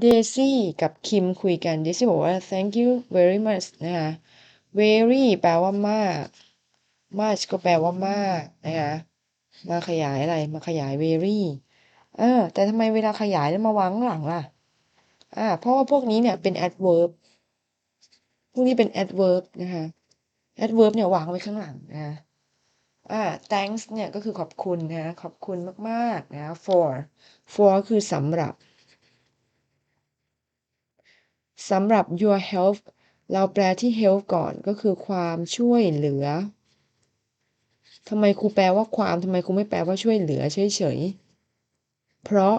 เดซี่กับคิมคุยกันเดซี่บอกว่า thank you very much นะคะ very แปลว่ามาก much ก็แปลว่ามากนะคะมาขยายอะไรมาขยาย very เออ แต่ทำไมเวลาขยายแล้วมาวางข้างหลังล่ะ อ่า เพราะว่าพวกนี้เนี่ยเป็น adverb พวกนี้เป็น adverb นะคะ adverb เนี่ยวางไว้ข้างหลังนะคะอ่า thanks เนี่ยก็คือขอบคุณนะ ขอบคุณมาก ๆ นะ for for คือสำหรับ สำหรับ your help เราแปลที่ help ก่อนก็คือความช่วยเหลือทำไมครูแปลว่าความทำไมครูไม่แปลว่าช่วยเหลือเฉยๆ เพราะ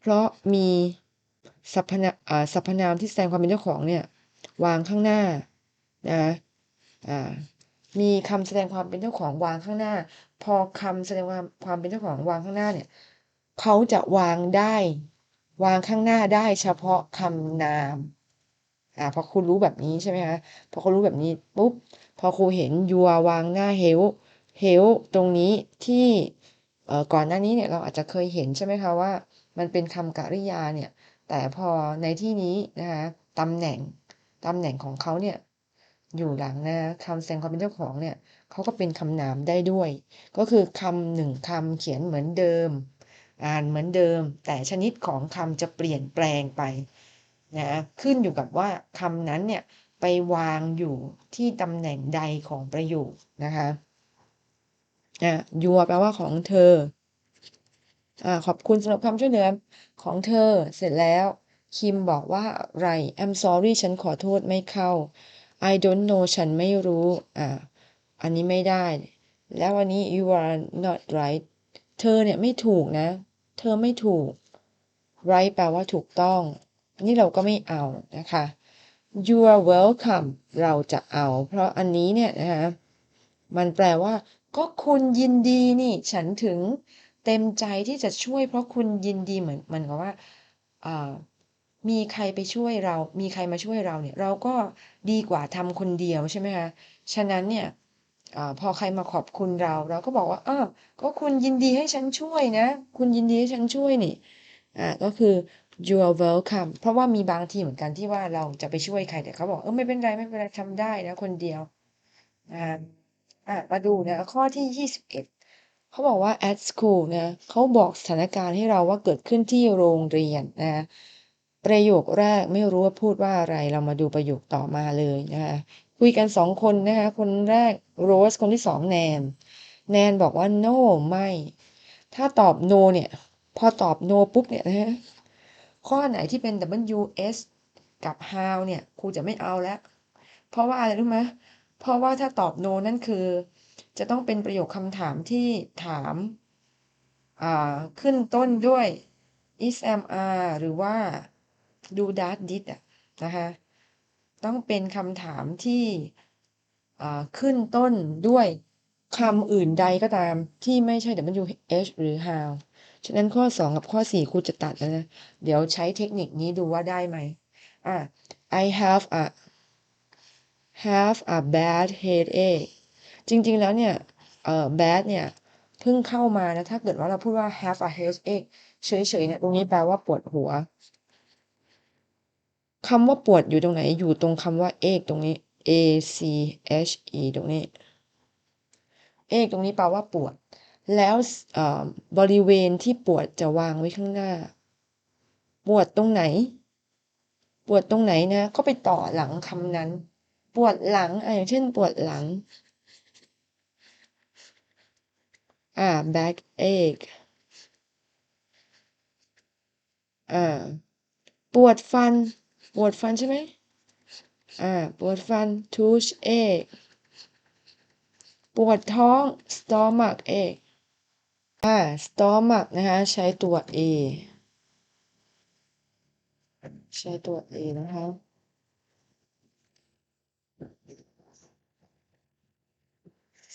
เพราะมีสรรพนาสรรพนามที่แสดงความเป็นเจ้าของเนี่ย วางข้างหน้านะอ่ามีคำแสดงความเป็นเจ้าของวางข้างหน้า พอคำแสดงความความเป็นเจ้าของวางข้างหน้าเนี่ยเขาจะวางได้ วางข้างหน้าได้เฉพาะคำนามอ่าพอครูรู้แบบนี้ใช่ไหมคะพอครูรู้แบบนี้ปุ๊บพอครูเห็นยัววางหน้าเฮลเฮลตรงนี้ที่เอ่อก่อนหน้านี้เนี่ยเราอาจจะเคยเห็นใช่ไหมคะว่า มันเป็นคำกริยาเนี่ย แต่พอในที่นี้นะคะตำแหน่งตำแหน่งของเขาเนี่ยอยู่หลังนะคำแสดงความเป็นเจ้าของเนี่ยเขาก็เป็นคำนามได้ด้วย ก็คือคำหนึ่งคำเขียนเหมือนเดิม อ่านเหมือนเดิม แต่ชนิดของคำจะเปลี่ยนแปลงไปนะขึ้นอยู่กับว่าคำนั้นเนี่ยไปวางอยู่ที่ตำแหน่งใดของประโยคนะคะอะยัวแปลว่าของเธออ่าขอบคุณสำหรับคำช่วยเหลือของเธอเสร็จแล้วคิมบอกว่าไร I'm sorry ฉันขอโทษไม่เข้า I don't know ฉันไม่รู้ อ่า อันนี้ไม่ได้ แล้ววันนี้ you are not right เธอเนี่ยไม่ถูกนะ เธอไม่ถูก right แปลว่าถูกต้องนนี้เราก็ไม่เอานะคะ you are welcome เราจะเอา เพราะอันนี้เนี่ยนะคะมันแปลว่า ก็คุณยินดีนี่ ฉันถึงเต็มใจที่จะช่วย เพราะคุณยินดีเหมือนมันกับว่ามีใครไปช่วยเรา มีใครมาช่วยเราเนี่ย เราก็ดีกว่าทำคนเดียวใช่ไหมคะ ฉะนั้นเนี่ย อพอใครมาขอบคุณเรา เราก็บอกว่าเอ้าวก็คุณยินดีให้ฉันช่วยนะ คุณยินดีให้ฉันช่วยนี่อ่าก็คือ you are welcome เพราะว่ามีบางทีเหมือนกันที่ว่าเราจะไปช่วยใครแต่เขาบอกเออไม่เป็นไรไม่เป็นไรทำได้นะคนเดียวอ่าอะมาดูนะข้อที่ยี่สิบเอ็ดเขาบอกว่า at school นะเขาบอกสถานการณ์ให้เราว่าเกิดขึ้นที่โรงเรียนนะประโยคแรกไม่รู้ว่าพูดว่าอะไรเรามาดูประโยคต่อมาเลยนะคะ คุยกันสองคนนะคะ คนแรกโรสคนที่สองแนน แนนบอกว่า no ไม่ ถ้าตอบ no เนี่ย พอตอบ no ปุ๊บเนี่ยนะฮะข้อไหนที่เป็น W S กับ how เนี่ยครูจะไม่เอาแล้ว เพราะว่าอะไรรู้ไหมเพราะว่าถ้าตอบ no นั่นคือ จะต้องเป็นประโยคคำถามที่ถามอ่าขึ้นต้นด้วย is am are หรือว่า do that did อะนะคะ ต้องเป็นคำถามที่ขึ้นต้นด้วยคำอื่นใดก็ตามที่ไม่ใช่ W H หรือ how ฉะนั้นข้อ 2 กับข้อ 4ครูจะตัดแล้วนะ เดี๋ยวใช้เทคนิคนี้ดูว่าได้ไหมอะ I have a have a bad headache จริง ๆ แล้วเนี่ยเอ่อ bad เนี่ยเพิ่งเข้ามานะ ถ้าเกิดว่าเราพูดว่า have a headache เฉยๆเนี่ยตรงนี้แปลว่าปวดหัว คำว่าปวดอยู่ตรงไหนอยู่ตรงคำว่า ache ตรงนี้ a c h e ตรงนี้ ache ตรงนี้แปลว่าปวด แล้วบริเวณที่ปวดจะวางไว้ข้างหน้า ปวดตรงไหน ปวดตรงไหนนะ ก็ไปต่อหลังคำนั้น ปวดหลังอะอย่างเช่นปวดหลัง อ่า back ache อ่า ปวดฟัน ปวดฟันใช่ไหมอ่า ปวดฟัน tooth ache ปวดท้อง stomach ache อ่า stomach นะคะ ใช้ตัว a ใช้ตัว a นะคะ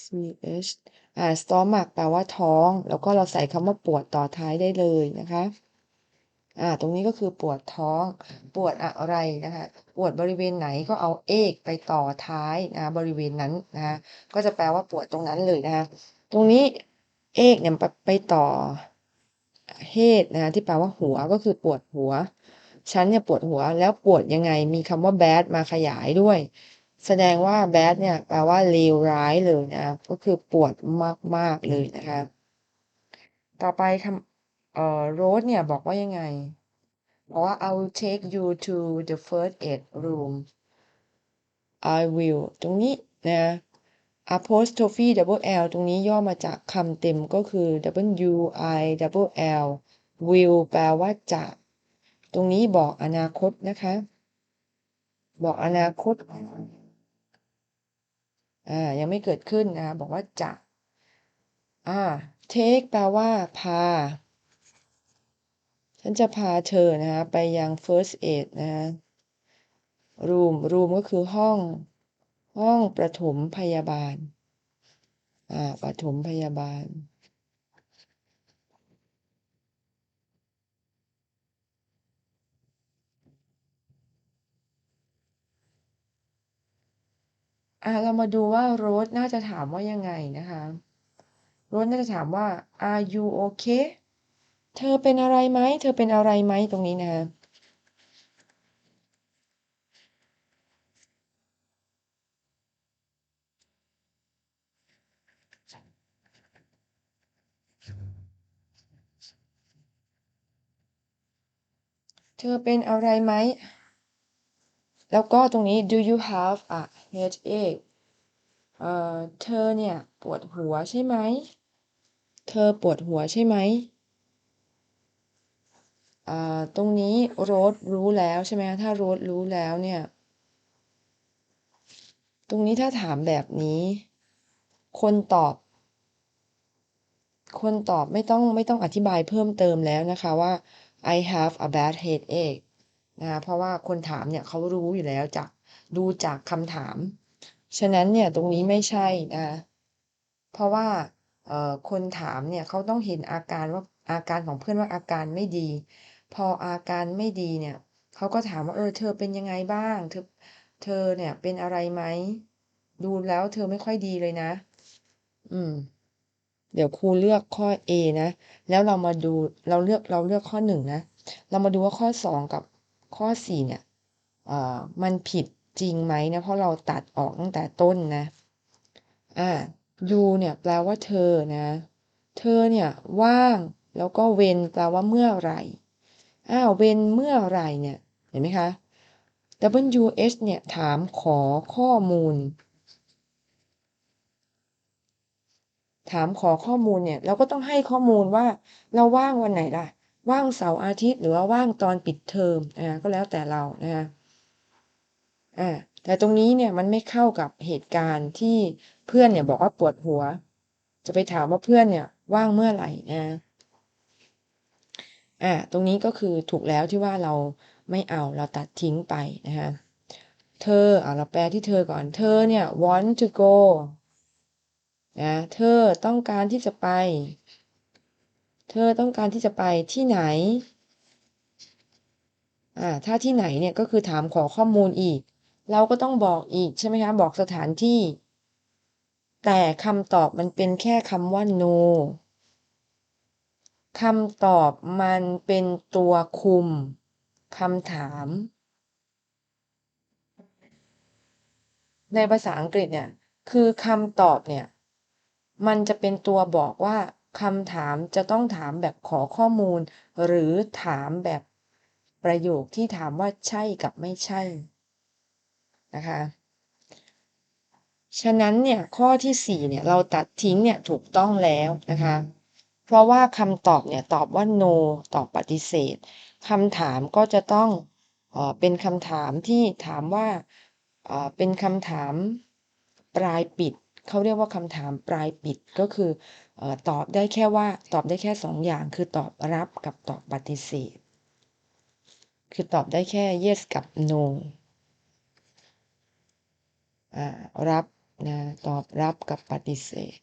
ch อ่า stomach แปลว่าท้อง แล้วก็เราใส่คำว่าปวดต่อท้ายได้เลยนะคะ อ่าตรงนี้ก็คือปวดท้องปวดอะไรนะคะปวดบริเวณไหนก็เอาเอกไปต่อท้ายนะบริเวณนั้นนะคะก็จะแปลว่าปวดตรงนั้นเลยนะคะตรงนี้เอกเนี่ยไปต่อ head นะคะที่แปลว่าหัวก็คือปวดหัวฉันเนี่ยปวดหัวแล้วปวดยังไงมีคำว่า bad มาขยายด้วย แสดงว่า bad เนี่ยแปลว่าเลวร้ายเลยนะก็คือปวดมากๆเลยนะคะ ต่อไปคำ เอ่อ road เนี่ยบอกว่ายังไงบอกว่า I will take you to the first aid room I will ตรงนี้นะ apostrophe double l ตรงนี้ย่อมาจากคำเต็มก็คือ w i double l will แปลว่าจะ ตรงนี้บอกอนาคตนะคะ บอกอนาคต อ่า ยังไม่เกิดขึ้นนะ บอกว่าจะ อ่า take แปลว่า พา ฉันจะพาเธอนะคะไปยัง first aid นะคะ room room ก็คือห้อง ห้องประถมพยาบาล อ่าประถมพยาบาล อ่าเรามาดูว่า road น่าจะถามว่ายังไงนะคะ road น่าจะถามว่า are you okay เธอเป็นอะไรไหม เธอเป็นอะไรไหมตรงนี้นะคะเธอเป็นอะไรไหม แล้วก็ตรงนี้ do you have a headache เอ่อ เธอเนี่ย ปวดหัวใช่ไหม เธอปวดหัวใช่ไหม ตรงนี้ road รู้แล้วใช่ไหมถ้า road รู้แล้วเนี่ย ตรงนี้ถ้าถามแบบนี้ คนตอบ คนตอบไม่ต้องไม่ต้องอธิบายเพิ่มเติมแล้วนะคะว่า I have a bad headache นะคะเพราะว่าคนถามเนี่ยเขารู้อยู่แล้วจากดูจากคำถาม ฉะนั้นเนี่ยตรงนี้ไม่ใช่นะเพราะว่าเอ่อคนถามเนี่ยเขาต้องเห็นอาการว่าอาการของเพื่อนว่าอาการไม่ดี พออาการไม่ดีเนี่ยเขาก็ถามว่าเออเธอเป็นยังไงบ้าง เธอเธอเนี่ยเป็นอะไรไหม ดูแล้วเธอไม่ค่อยดีเลยนะ อืม เดี๋ยวครูเลือกข้อ A นะ แล้วเรามาดูเราเลือกเราเลือกข้อหนึ่งนะ เรามาดูว่าข้อสองกับข้อสี่เนี่ยเอ่อมันผิดจริงไหมนะ เพราะเราตัดออกตั้งแต่ต้นนะ อ่า you เนี่ยแปลว่าเธอนะ เธอเนี่ยว่างแล้วก็ when แปลว่าเมื่อไหร่ อ้าว when เมื่อไรเนี่ย เห็นไหมคะ WH เนี่ยถามขอข้อมูล ถามขอข้อมูลเนี่ยเราก็ต้องให้ข้อมูลว่าเราว่างวันไหนล่ะ ว่างเสาร์อาทิตย์หรือว่าว่างตอนปิดเทอมอ่าก็แล้วแต่เรานะคะอ่าแต่ตรงนี้เนี่ยมันไม่เข้ากับเหตุการณ์ที่เพื่อนเนี่ยบอกว่าปวดหัว จะไปถามว่าเพื่อนเนี่ยว่างเมื่อไหร่นะ อ่าตรงนี้ก็คือถูกแล้วที่ว่าเราไม่เอาเราตัดทิ้งไปนะคะเธอเอาเราแปลที่เธอก่อนเธอเนี่ย want to go นะเธอต้องการที่จะไป เธอต้องการที่จะไปที่ไหนอ่าถ้าที่ไหนเนี่ยก็คือถามขอข้อมูลอีก เราก็ต้องบอกอีกใช่ไหมคะบอกสถานที่ แต่คำตอบมันเป็นแค่คำว่า no คำตอบมันเป็นตัวคุมคำถาม ในภาษาอังกฤษเนี่ย คือคำตอบเนี่ย มันจะเป็นตัวบอกว่าคำถามจะต้องถามแบบขอข้อมูล หรือถามแบบประโยคที่ถามว่าใช่กับไม่ใช่ นะคะ ฉะนั้นเนี่ยข้อที่สี่เนี่ย เราตัดทิ้งเนี่ยถูกต้องแล้วนะคะ เพราะว่าคำตอบเนี่ยตอบว่า no ตอบปฏิเสธคำถามก็จะต้องเออเป็นคำถามที่ถามว่าเออเป็นคำถามปลายปิดเขาเรียกว่าคำถามปลายปิดก็คือออตอบได้แค่ว่าตอบได้แค่สองอย่าง คือตอบรับกับตอบปฏิเสธ คือตอบได้แค่ yes กับ no อ่รับนะตอบรับกับปฏิเสธ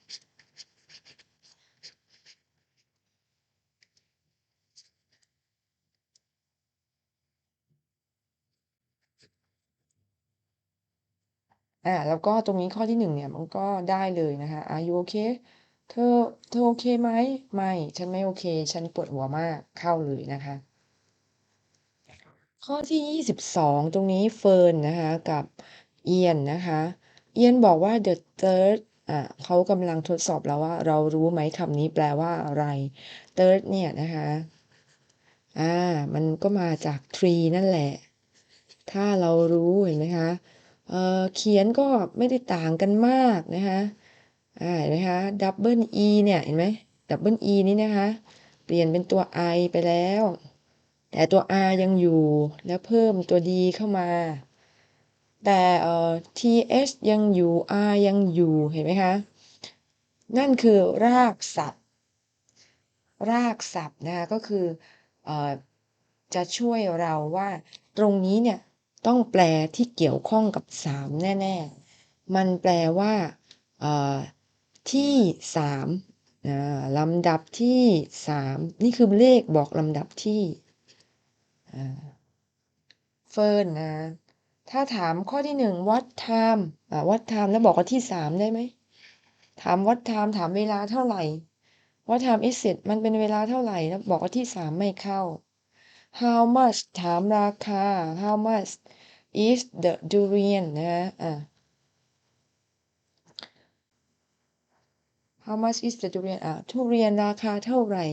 อ่าแล้วก็ตรงนี้ข้อที่หนึ่งเนี่ยมันก็ได้เลยนะคะ Are you okay เธอเธอโอเคไหมไม่ ฉันไม่โอเค ฉันปวดหัวมากเข้าเลยนะคะ ข้อที่ 22 ตรงนี้เฟิร์นนะคะกับเอียนนะคะเอียนบอกว่า the third อะเขากำลังทดสอบเราว่า เรารู้ไหมคำนี้แปลว่าอะไร third เนี่ยนะคะอ่ามันก็มาจาก tree นั่นแหละ ถ้าเรารู้เห็นไหมคะ เขียนก็ไม่ได้ต่างกันมากนะคะอ่าเห็นไหมคะ double e เนี่ยเห็นไหม double e นี้นะคะ เปลี่ยนเป็นตัว i ไปแล้ว แต่ตัว r ยังอยู่แล้วเพิ่มตัว d เข้ามา แต่เอ่อ th ยังอยู่ r ยังอยู่เห็นไหมคะ นั่นคือรากศัพท์ รากศัพท์นะคะก็คือเอ่อจะช่วยเราว่าตรงนี้เนี่ย ต้องแปลที่เกี่ยวข้องกับ3แน่ๆ มันแปลว่าเอ่อที่3อ่าลำดับที่3นี่คือเลขบอกลำดับที่อ่าเฟิร์นนะถ้าถามข้อที่1 what time อ่า what time แล้วบอกว่าที่3ได้ไหมถาม what time ถามเวลาเท่าไหร่ what time is it มันเป็นเวลาเท่าไหร่แล้วบอกว่าที่3ไม่เข้า how much ถามราคา how much is the durian นะอ่า how much is the durian อ่าทุเรียนราคาเท่าไหร่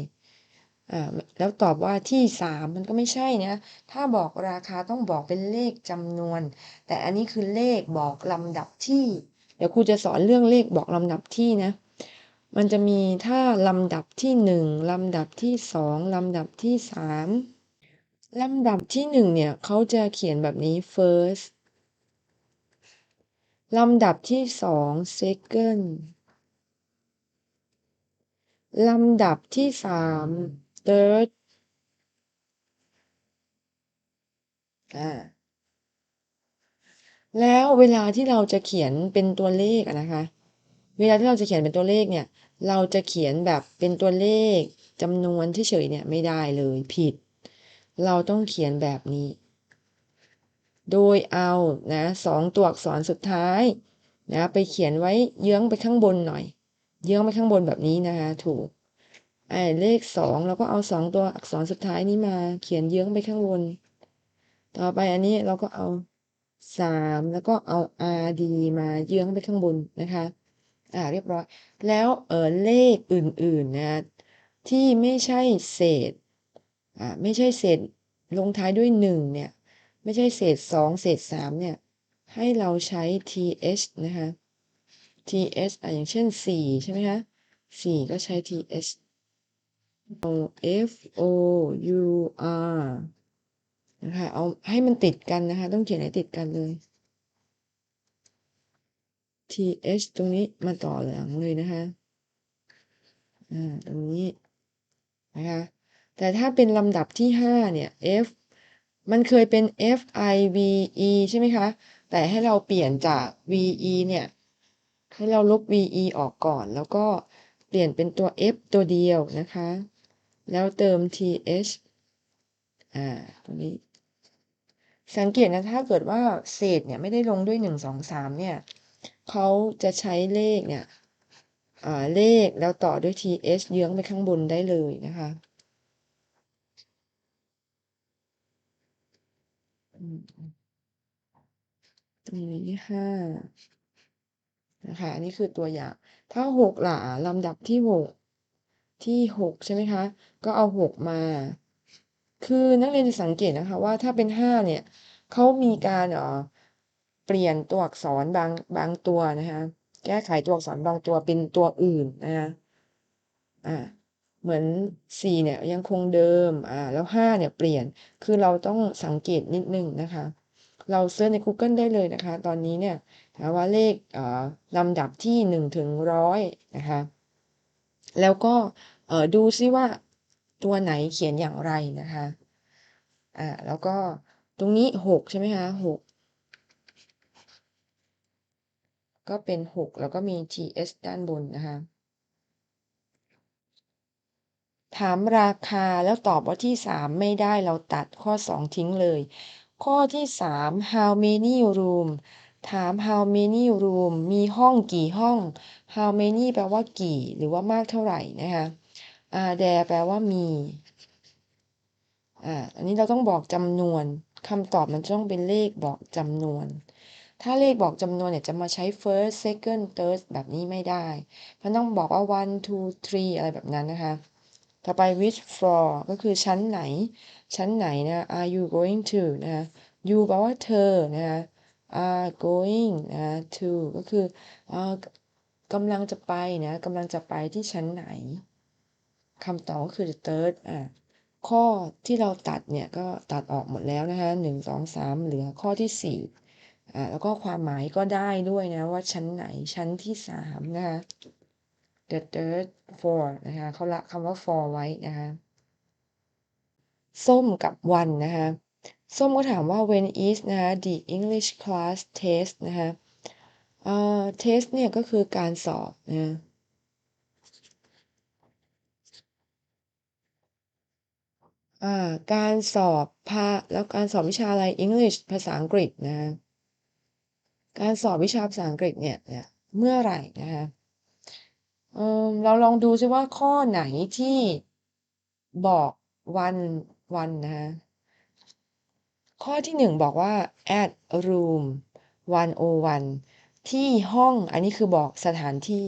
อ่าแล้วตอบว่าที่3มันก็ไม่ใช่นะถ้าบอกราคาต้องบอกเป็นเลขจำนวน แต่อันนี้คือเลขบอกลำดับที่ เดี๋ยวครูจะสอนเรื่องเลขบอกลำดับที่นะ มันจะมีถ้าลำดับที่1ลำดับที่2ลำดับที่3 ลำดับที่1เนี่ย เขาจะเขียนแบบนี้ first ลำดับที่2 second ลำดับที่3 third แล้วเวลาที่เราจะเขียนเป็นตัวเลขนะคะ เวลาที่เราจะเขียนเป็นตัวเลขเนี่ย เราจะเขียนแบบเป็นตัวเลขจำนวนเฉยเนี่ยไม่ได้เลยผิด เราต้องเขียนแบบนี้ โดยเอานะสองตัวอักษรสุดท้ายนะไปเขียนไว้เยื้องไปข้างบนหน่อย เยื้องไปข้างบนแบบนี้นะคะ ถูกไอ้เลขสองเราก็เอาสองตัวอักษรสุดท้ายนี้มา เขียนเยื้องไปข้างบน ต่อไปอันนี้เราก็เอาสามแล้วก็เอา rd มาเยื้องไปข้างบนนะคะ อ่าเรียบร้อย แล้วเออเลขอื่นๆนะที่ไม่ใช่เศษ อ่าไม่ใช่เศษลงท้ายด้วยหนึ่งเนี่ย ไม่ใช่เศษสองเศษสามเนี่ย ให้เราใช้ th นะคะ th อะอย่างเช่นสี่ใช่ไหมคะสี่ก็ใช้ th เอา f o u r นะคะเอาให้มันติดกันนะคะ ต้องเขียนให้ติดกันเลย th ตรงนี้มาต่อหลังเลยนะคะ อ่า ตรงนี้นะคะ แต่ถ้าเป็นลำดับที่ 5 เนี่ย f มันเคยเป็น f i v e ใช่ไหมคะ แต่ให้เราเปลี่ยนจาก v e เนี่ย ให้เราลบ v e ออกก่อน แล้วก็เปลี่ยนเป็นตัว f ตัวเดียวนะคะ แล้วเติม th อ่า ตรงนี้ สังเกตนะ ถ้าเกิดว่าเศษเนี่ยไม่ได้ลงด้วย 1 2 3 เนี่ย เขาจะใช้เลขเนี่ยเลขแล้วต่อด้วย th เยื้องไปข้างบนได้เลยนะคะ ตรงนี้ห้านะคะ อันนี้คือตัวอย่าง ถ้าหกล่ะลำดับที่หกที่หกใช่ไหมคะ ก็เอาหกมา คือนักเรียนจะสังเกตนะคะว่าถ้าเป็นห้าเนี่ยเขามีการเออเปลี่ยนตัวอักษรบางบางตัวนะคะ แก้ไขตัวอักษรบางตัวเป็นตัวอื่นนะคะอ่า เหมือนสี่เนี่ยยังคงเดิมอ่าแล้วห้าเนี่ยเปลี่ยนคือเราต้องสังเกตนิดนึงนะคะ เราเซิร์ชใน Google ได้เลยนะคะ ตอนนี้เนี่ยถามว่าเลขอ่าลำดับที่หนึ่งถึงร้อยนะคะ แล้วก็เอ่อดูซิว่าตัวไหนเขียนอย่างไรนะคะอ่าแล้วก็ตรงนี้หกใช่ไหมคะหกก็เป็นหกแล้วก็มี ts ด้านบนนะคะ ถามราคาแล้วตอบว่าที่สามไม่ได้เราตัดข้อสองทิ้งเลย ข้อที่สาม how many room ถาม how many room มีห้องกี่ห้อง how many แปลว่ากี่ หรือว่ามากเท่าไหร่นะคะ are there แปลว่ามีอ่าอันนี้เราต้องบอกจำนวนคำตอบมันต้องเป็นเลขบอกจำนวน ถ้าเลขบอกจำนวนเนี่ยจะมาใช้ first second third แบบนี้ไม่ได้ มันต้องบอกว่า one two three อะไรแบบนั้นนะคะ ต่อไป which floor ก็คือชั้นไหน ชั้นไหนนะ are you going to นะคะ you แปลว่าเธอนะ are going นะ to ก็คืออกำลังจะไปนะกำลังจะไปที่ชั้นไหนคำตอบก็คือ the third อะข้อที่เราตัดเนี่ยก็ตัดออกหมดแล้วนะคะหนึ่งสองสามเหลือข้อที่สี่อ่าแล้วก็ความหมายก็ได้ด้วยนะว่าชั้นไหนชั้นที่สามนะคะ the third for นะคะเขาละคำว่า for ไว้นะคะส้มกับ วันนะคะส้มก็ถามว่า when is นะคะ the English class test นะคะเอ่อ test เนี่ยก็คือการสอบนะการสอบพาแล้วการสอบวิชาอะไร English ภาษาอังกฤษนะะการสอบวิชาภาษาอังกฤษเนี่ยเนี่ยเมื่อไหร่นะคะ เออเราลองดูซิว่าข้อไหนที่บอกวันวันนะคะข้อที่หนึ่งบอกว่า at room 101 ที่ห้องอันนี้คือบอกสถานที่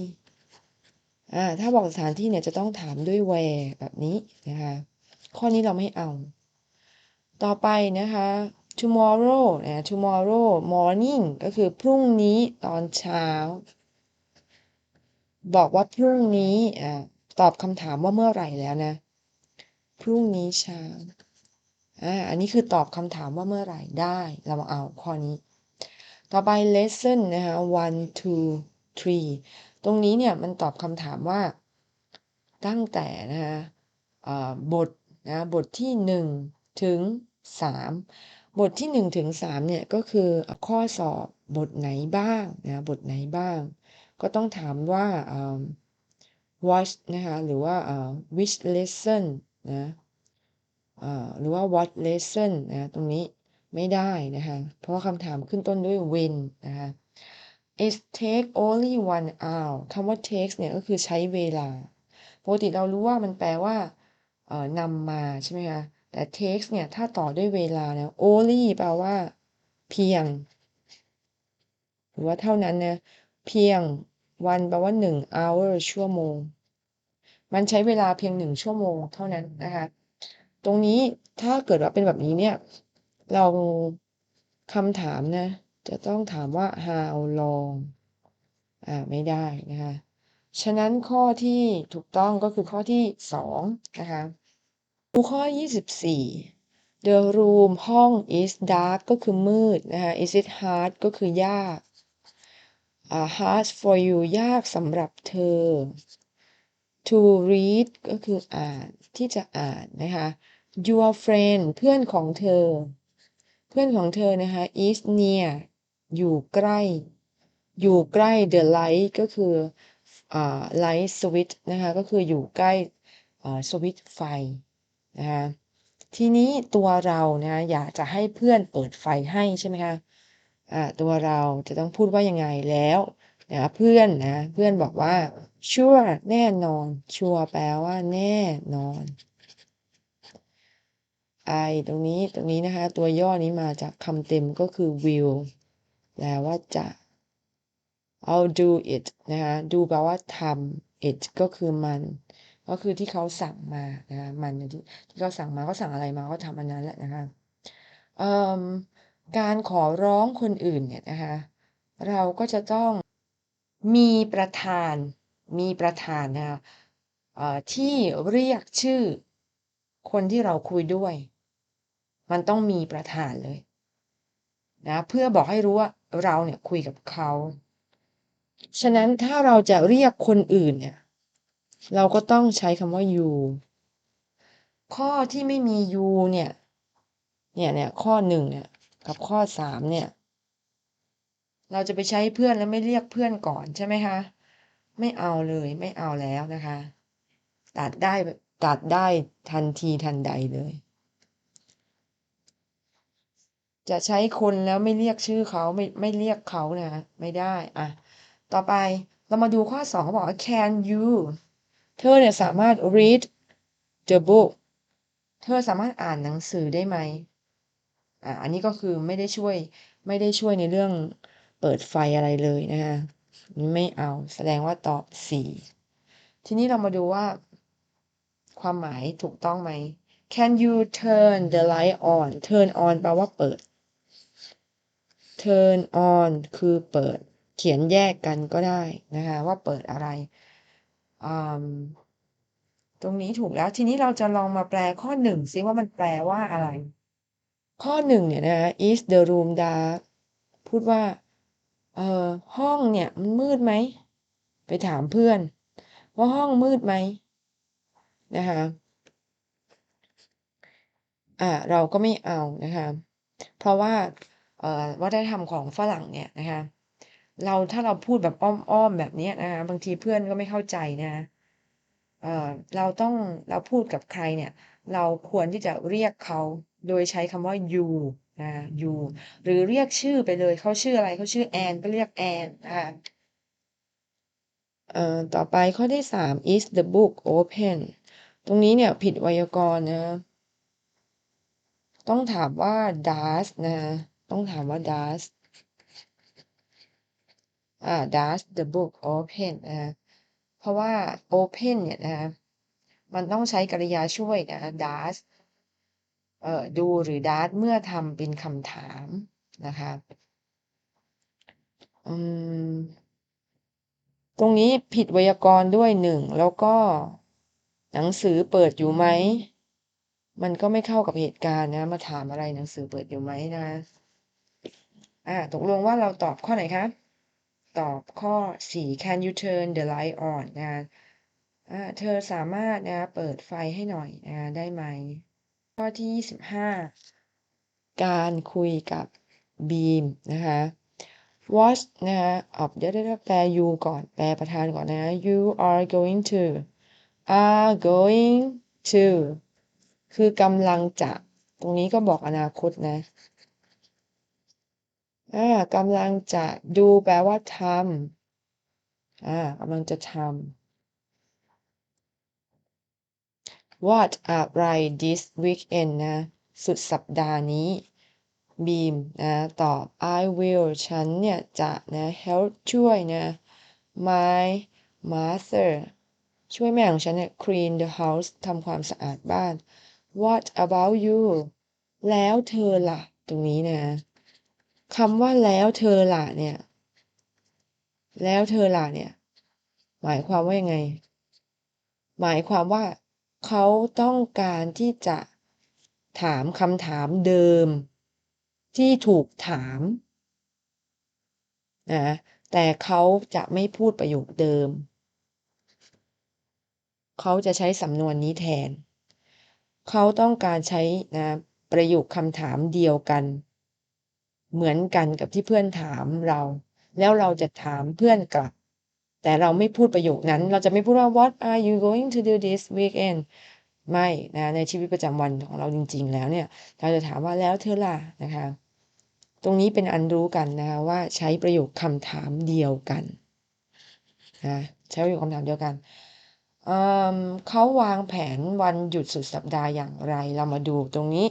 อ่าถ้าบอกสถานที่เนี่ยจะต้องถามด้วย where แบบนี้นะคะข้อนี้เราไม่เอา ต่อไปนะคะ tomorrow นะ tomorrow morning ก็คือพรุ่งนี้ตอนเช้า บอกว่าพรุ่งนี้อ่าตอบคำถามว่าเมื่อไหร่แล้วนะ พรุ่งนี้เช้าอ่าอันนี้คือตอบคำถามว่าเมื่อไหร่ได้ เราเอาข้อนี้ ต่อไป lesson นะคะ one two three ตรงนี้เนี่ยมันตอบคำถามว่า ตั้งแต่นะคะบทนะบทที่หนึ่งถึงสามบทที่หนึ่งถึงสามเนี่ยก็คือข้อสอบบทไหนบ้างนะบทไหนบ้าง ก็ต้องถามว่าอ่า what นะคะหรือว่า which lesson นะหรือว่า what lesson นะตรงนี้ไม่ได้นะคะเพราะว่าคำถามขึ้นต้นด้วย when นะคะ it take only one hour คำว่า takes เนี่ยก็คือใช้เวลาปกติเรารู้ว่ามันแปลว่านำมาใช่ไหมคะแต่ takes เนี่ย ถ้าต่อด้วยเวลานะ only แปลว่า เพียง หรือว่าเท่านั้นนะ เพียงวันแปลว่าหนึ่ง hour ชั่วโมง มันใช้เวลาเพียงหนึ่งชั่วโมงเท่านั้นนะคะ ตรงนี้ถ้าเกิดว่าเป็นแบบนี้เนี่ย เราคำถามนะ จะต้องถามว่า how long อ่าไม่ได้นะคะ ฉะนั้นข้อที่ถูกต้องก็คือข้อที่สองนะคะดูข้อ 24 the room ห้อง is dark ก็คือมืดนะคะ is it hard ก็คือยาก hard for you ยากสำหรับเธอ to read ก็คืออ่านที่จะอ่านนะคะ your friend เพื่อนของเธอ เพื่อนของเธอนะคะ is near อยู่ใกล้ อยู่ใกล้ the light ก็คืออ่า light switch นะคะก็คืออยู่ใกล้อ่าสวิตช์ไฟนะคะทีนี้ตัวเรานะอยากจะให้เพื่อนเปิดไฟให้ใช่ไหมคะ ตัวเราจะต้องพูดว่ายังไงแล้วนะเพื่อนนะเพื่อนบอกว่า sure แน่นอน sure แปลว่าแน่นอน I ตรงนี้ตรงนี้นะคะ ตัวย่อนี้มาจากคำเต็มก็คือ will แปลว่าจะ I'll do it นะคะ do แปลว่าทำ it ก็คือมัน ก็คือที่เขาสั่งมานะคะมันที่ที่เขาสั่งมาเขาสั่งอะไรมาก็ทำอันนั้นแหละนะคะเออ การขอร้องคนอื่นเนี่ยนะคะเราก็จะต้องมีประธานมีประธานนะคะที่เรียกชื่อคนที่เราคุยด้วย มันต้องมีประธานเลยนะเพื่อบอกให้รู้ว่าเราเนี่ยคุยกับเขาฉะนั้นถ้าเราจะเรียกคนอื่นเนี่ยเราก็ต้องใช้คำว่า you ข้อที่ไม่มี you เนี่ยเนี่ยเนี่ยข้อหนึ่งเนี่ย กับข้อสามเนี่ย เราจะไปใช้เพื่อนแล้วไม่เรียกเพื่อนก่อนใช่ไหมคะ ไม่เอาเลยไม่เอาแล้วนะคะ ตัดได้ตัดได้ทันทีทันใดเลย จะใช้คนแล้วไม่เรียกชื่อเขาไม่ไม่เรียกเขานะไม่ได้อะต่อไปเรามาดูข้อสองเขาบอกว่า can you เธอเนี่ยสามารถ read the book เธอสามารถอ่านหนังสือได้ไหม อะอันนี้ก็คือไม่ได้ช่วยไม่ได้ช่วยในเรื่องเปิดไฟอะไรเลยนะคะนี่ไม่เอาแสดงว่าตอบสี่ทีนี้เรามาดูว่า ความหมายถูกต้องไหม Can you turn the light on turn on แปลว่าเปิด turn on คือเปิด เขียนแยกกันก็ได้นะคะว่าเปิดอะไรอืมตรงนี้ถูกแล้ว ทีนี้เราจะลองมาแปลข้อหนึ่งซิว่ามันแปลว่าอะไร ข้อหนึ่งเนี่ยนะคะ is the room dark พูดว่า เอ่อห้องเนี่ยมันมืดไหม ไปถามเพื่อน ว่าห้องมืดไหมนะคะอ่าเราก็ไม่เอานะคะ เพราะว่าเอ่อวัฒนธรรมของฝรั่งเนี่ยนะคะ เราถ้าเราพูดแบบอ้อมๆแบบนี้นะคะบางทีเพื่อนก็ไม่เข้าใจนะเอ่อเราต้องเราพูดกับใครเนี่ย เราควรที่จะเรียกเขา โดยใช้คำว่า you นะ you หรือเรียกชื่อไปเลยเขาชื่ออะไรเขาชื่อแอนก็เรียกแอนนะคะเอ่อต่อไปข้อที่สาม is the book open ตรงนี้เนี่ยผิดไวยากรณ์นะต้องถามว่า does นะ ต้องถามว่า does อ่า does the book open นะเพราะว่า open เนี่ยนะมันต้องใช้กริยาช่วยนะคะ does เอ่อ do หรือ does เมื่อทำเป็นคำถามนะคะตรงนี้ผิดไวยากรณ์ด้วยหนึ่งแล้วก็หนังสือเปิดอยู่ไหม มันก็ไม่เข้ากับเหตุการณ์นะ มาถามอะไรหนังสือเปิดอยู่ไหมนะอ่าตกลงว่าเราตอบข้อไหนคะตอบข้อสี่ Can you turn the light on นะอ่าเธอสามารถนะเปิดไฟให้หน่อยนะได้ไหม ข้อที่ยี่สิบห้าการคุยกับบีมนะคะ watch นะคะ of เดี๋ยวเดี๋ยวแปล you ก่อน แปลประธานก่อนนะ you are going to are going to คือกำลังจะ ตรงนี้ก็บอกอนาคตนะอ่ากำลังจะดูแปลว่าทำอ่ากำลังจะทำ what อะไร this weekend นะ สุดสัปดาห์นี้บีมนะตอบ I will ฉันเนี่ย จะนะ help ช่วยนะ my mother ช่วยแม่ของฉันเนี่ย clean the house ทำความสะอาดบ้าน What about you แล้วเธอล่ะ ตรงนี้นะคำว่าแล้วเธอล่ะเนี่ย แล้วเธอล่ะเนี่ย หมายความว่ายังไง หมายความว่า เขาต้องการที่จะถามคำถามเดิม ที่ถูกถามนะแต่เขาจะไม่พูดประโยคเดิม เขาจะใช้สำนวนนี้แทน เขาต้องการใช้นะประโยคคำถามเดียวกัน เหมือนกันกับที่เพื่อนถามเรา แล้วเราจะถามเพื่อนกลับ แต่เราไม่พูดประโยคนั้น เราจะไม่พูดว่า what are you going to do this weekend ไม่นะในชีวิตประจำวันของเราจริง ๆ แล้วเนี่ยเราจะถามว่าแล้วเธอล่ะนะคะ ตรงนี้เป็นอันรู้กันนะคะว่าใช้ประโยคคำถามเดียวกันนะใช้ประโยคคำถามเดียวกันเเขาวางแผนวันหยุดสุดสัปดาห์อย่างไร เรามาดูตรงนี้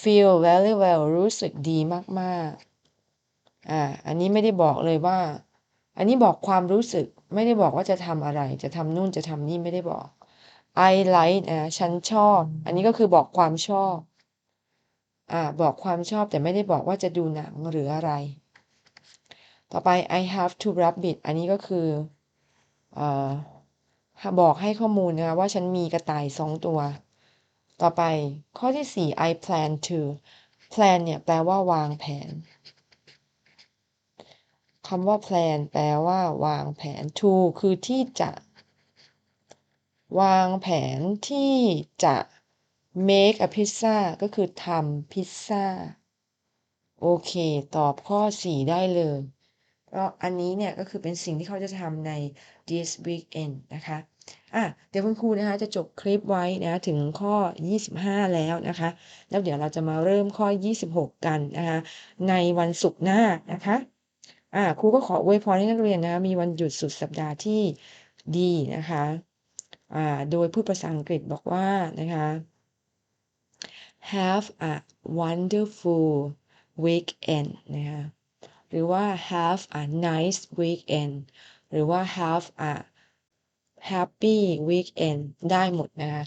feel very well รู้สึกดีมากๆอ่าอันนี้ไม่ได้บอกเลยว่า อันนี้บอกความรู้สึกไม่ได้บอกว่าจะทำอะไร จะทำนู่นจะทำนี่ไม่ได้บอก I like นะฉันชอบ อันนี้ก็คือบอกความชอบ อ่า บอกความชอบแต่ไม่ได้บอกว่าจะดูหนังหรืออะไร ต่อไป I have to rabbit อันนี้ก็คือเอ่อบอกให้ข้อมูลนะคะว่าฉันมีกระต่ายสองตัว ต่อไปข้อที่สี่ I plan to plan เนี่ยแปลว่าวางแผน คำว่า plan แปลว่า วางแผน to คือที่จะ วางแผนที่จะ make a pizza ก็คือทำพิซซ่า โอเค ตอบข้อ 4 ได้เลยเพราะอันนี้เนี่ยก็คือเป็นสิ่งที่เขาจะทำใน this weekend นะคะอะเดี๋ยวคุณครูนะคะจะจบคลิปไว้นะถึงข้อ 25 แล้วนะคะ แล้วเดี๋ยวเราจะมาเริ่มข้อ 26 กันนะคะในวันศุกร์หน้านะคะ อ่าครูก็ขออวยพรให้นักเรียนนะคะมีวันหยุดสุดสัปดาห์ที่ดีนะคะอ่าโดยพูดภาษาอังกฤษบอกว่านะคะ have a wonderful weekend นะคะหรือว่า have a nice weekend หรือว่า have a happy weekend ได้หมดนะคะ